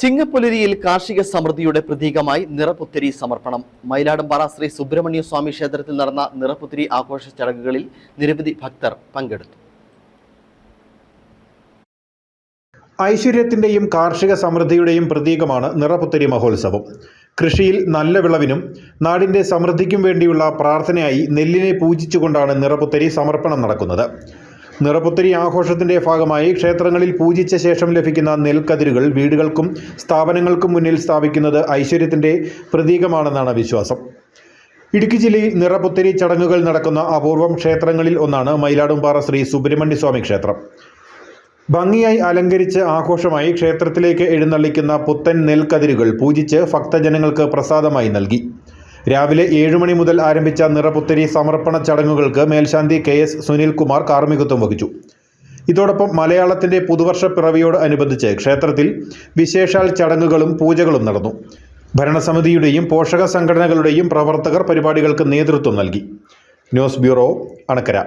ചിങ്ങപ്പുലരിയിൽ കാർഷിക സമൃദ്ധിയുടെ പ്രതീകമായി നിറപുത്തിരി സമർപ്പണം. മയിലാടുംപാറ ശ്രീ സുബ്രഹ്മണ്യ സ്വാമി ക്ഷേത്രത്തിൽ നടന്ന നിറപുത്തിരി ആഘോഷ ചടങ്ങുകളിൽ നിരവധി ഭക്തർ പങ്കെടുത്തു. ഐശ്വര്യത്തിന്റെയും കാർഷിക സമൃദ്ധിയുടെയും പ്രതീകമാണ് നിറപുത്തരി മഹോത്സവം. കൃഷിയിൽ നല്ല വിളവിനും നാടിന്റെ സമൃദ്ധിക്കും വേണ്ടിയുള്ള പ്രാർത്ഥനയായി നെല്ലിനെ പൂജിച്ചുകൊണ്ടാണ് നിറപുത്തരി സമർപ്പണം നടക്കുന്നത്. നിറപുത്തരി ആഘോഷത്തിന്റെ ഭാഗമായി ക്ഷേത്രങ്ങളിൽ പൂജിച്ച ശേഷം ലഭിക്കുന്ന നെൽക്കതിരുകൾ വീടുകൾക്കും സ്ഥാപനങ്ങൾക്കും മുന്നിൽ സ്ഥാപിക്കുന്നത് ഐശ്വര്യത്തിന്റെ പ്രതീകമാണെന്നാണ് വിശ്വാസം. ഇടുക്കി ജില്ലയിൽ നിറപുത്തരി ചടങ്ങുകൾ നടക്കുന്ന അപൂർവം ക്ഷേത്രങ്ങളിൽ ഒന്നാണ് മയിലാടുംപാറ ശ്രീ സുബ്രഹ്മണ്യ സ്വാമി ക്ഷേത്രം. ഭംഗിയായി അലങ്കരിച്ച് ആഘോഷമായി ക്ഷേത്രത്തിലേക്ക് എഴുന്നള്ളിക്കുന്ന പുത്തൻ നെൽക്കതിരുകൾ പൂജിച്ച് ഭക്തജനങ്ങൾക്ക് പ്രസാദമായി നൽകി. രാവിലെ ഏഴ് മണി മുതൽ ആരംഭിച്ച നിറപുത്തരി സമർപ്പണ ചടങ്ങുകൾക്ക് മേൽശാന്തി കെ എസ് സുനിൽകുമാർ കാർമ്മികത്വം വഹിച്ചു. ഇതോടൊപ്പം മലയാളത്തിന്റെ പുതുവർഷ പിറവിയോട് അനുബന്ധിച്ച് ക്ഷേത്രത്തിൽ വിശേഷാൽ ചടങ്ങുകളും പൂജകളും നടന്നു. ഭരണസമിതിയുടെയും പോഷക സംഘടനകളുടെയും പ്രവർത്തകർ പരിപാടികൾക്ക് നേതൃത്വം നൽകി. News bureau Anakkara.